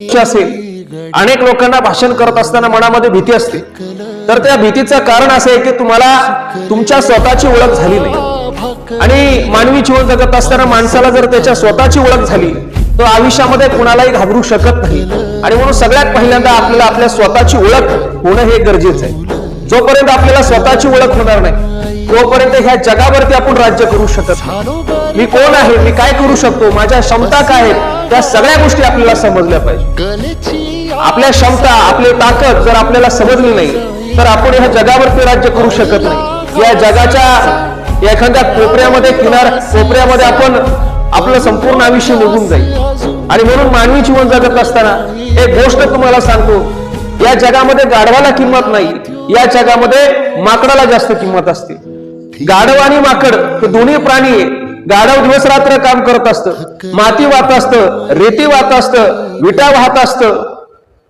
असेल. अनेक लोकांना भाषण करत असताना मनामध्ये भीती असते. तर त्या भीतीचं कारण असं आहे की तुम्हाला तुमच्या स्वतःची ओळख झाली नाही. आणि मानवी जीवन जगत असताना माणसाला जर त्याच्या स्वतःची ओळख झाली तर आयुष्यामध्ये कुणालाही घाबरू शकत नाही. आणि म्हणून सगळ्यात पहिल्यांदा आपल्याला आपल्या स्वतःची ओळख होणं हे गरजेचं आहे. जोपर्यंत आपल्याला स्वतःची ओळख होणार नाही तोपर्यंत ह्या जगावरती आपण राज्य करू शकत नाही. मी कोण आहे? मी काय करू शकतो? माझ्या क्षमता काय आहेत? त्या सगळ्या गोष्टी आपल्याला समजल्या पाहिजे. आपल्या क्षमता आपली ताकद जर आपल्याला समजली नाही तर आपण ह्या जगावरती राज्य करू शकत नाही. या जगाच्या एखाद्या कोपऱ्यामध्ये किनार कोपऱ्यामध्ये आपण आपलं संपूर्ण आयुष्य निघून जाईल. आणि म्हणून मानवी जीवन जगत असताना एक गोष्ट तुम्हाला सांगतो. या जगामध्ये गाढवाला किंमत नाही. या जगामध्ये माकडाला जास्त किंमत असते. गाढव आणि माकड हे दोन्ही प्राणी आहे गाढव दिवस रात्र काम करत असतं. माती वाहत असतं रेती वाहत असतं विटा वाहत असतं.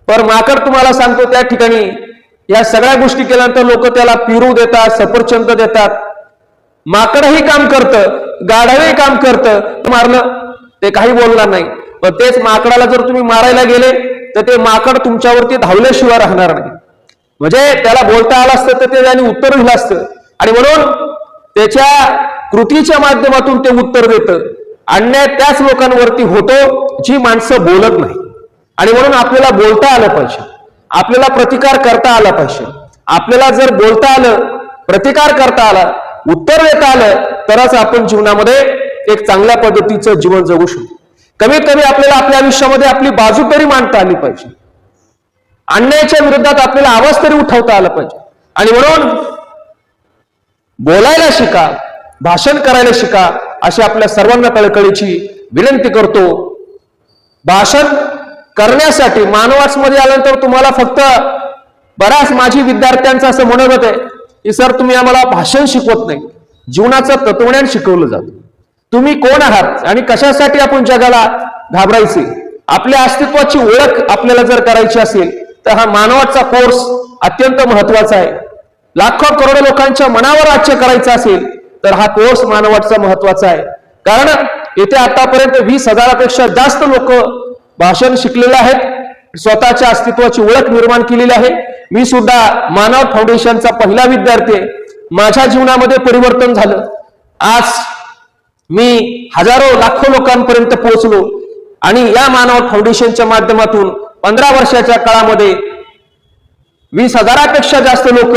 पर माकड तुम्हाला सांगतो त्या ठिकाणी या सगळ्या गोष्टी केल्यानंतर लोक त्याला पिरू देतात सफरचंद देतात. माकडही काम करतं गाढवही काम करतं. मारलं ते काही बोलणार नाही. पण तेच माकडाला जर तुम्ही मारायला गेले तर ते माकड तुमच्यावरती धावल्याशिवाय राहणार नाही. म्हणजे त्याला बोलता आलं असतं तर ते त्याने उत्तर दिलं असतं. आणि म्हणून त्याच्या कृतीच्या माध्यमातून ते उत्तर देतं. अन्याय त्याच लोकांवरती होतो जी माणसं बोलत नाही. आणि म्हणून आपल्याला बोलता आलं पाहिजे. आपल्याला प्रतिकार करता आला पाहिजे. आपल्याला जर बोलता आलं प्रतिकार करता आला उत्तर देता आलं तरच आपण जीवनामध्ये एक चांगल्या पद्धतीचं जीवन जगू शकतो. कमीत कमी आपल्याला आपल्या आयुष्यामध्ये आपली बाजू तरी मांडता आली पाहिजे. अन्यायाच्या विरोधात आपल्याला आवाज तरी उठवता आला पाहिजे. आणि म्हणून बोलायला शिका भाषण करायला शिका अशी आपल्या सर्वांना कळकळीची विनंती करतो. भाषण करण्यासाठी मानवासमध्ये आल्यानंतर तुम्हाला फक्त बऱ्याच माझी विद्यार्थ्यांचं असं म्हणत होते की सर तुम्ही आम्हाला भाषण शिकवत नाही. जीवनाचं तत्वज्ञान शिकवलं जातं. तुम्ही कोण आहात आणि कशासाठी आपण जगाला घाबरायचे? आपल्या अस्तित्वाची ओळख आपल्याला जर करायची असेल तर हा मानवाचा कोर्स अत्यंत महत्त्वाचा आहे. लाखो करोडो लोकांच्या मनावर राज्य करायचं असेल तर हा कोर्स मानवाचा महत्त्वाचा आहे. कारण येथे आतापर्यंत वीस हजारापेक्षा जास्त लोक भाषण शिकलेले आहेत स्वतःच्या अस्तित्वाची ओळख निर्माण केलेली आहे. मी सुद्धा मानव फाउंडेशनचा पहिला विद्यार्थी आहे. माझ्या जीवनामध्ये परिवर्तन झालं. आज मी हजारो लाखो लोकांपर्यंत पोहोचलो. आणि या मानव फाउंडेशनच्या माध्यमातून पंधरा वर्षाच्या काळामध्ये वीस हजारापेक्षा जास्त लोक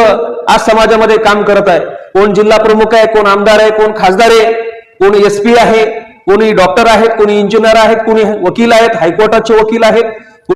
आज समाजामध्ये काम करत आहे. कोण जिल्हा प्रमुख आहे कोण आमदार आहे कोण खासदार आहे कोण एसपी आहे कोणी डॉक्टर आहेत कोणी इंजिनियर आहेत कोणी वकील आहेत हायकोर्टाचे वकील आहेत.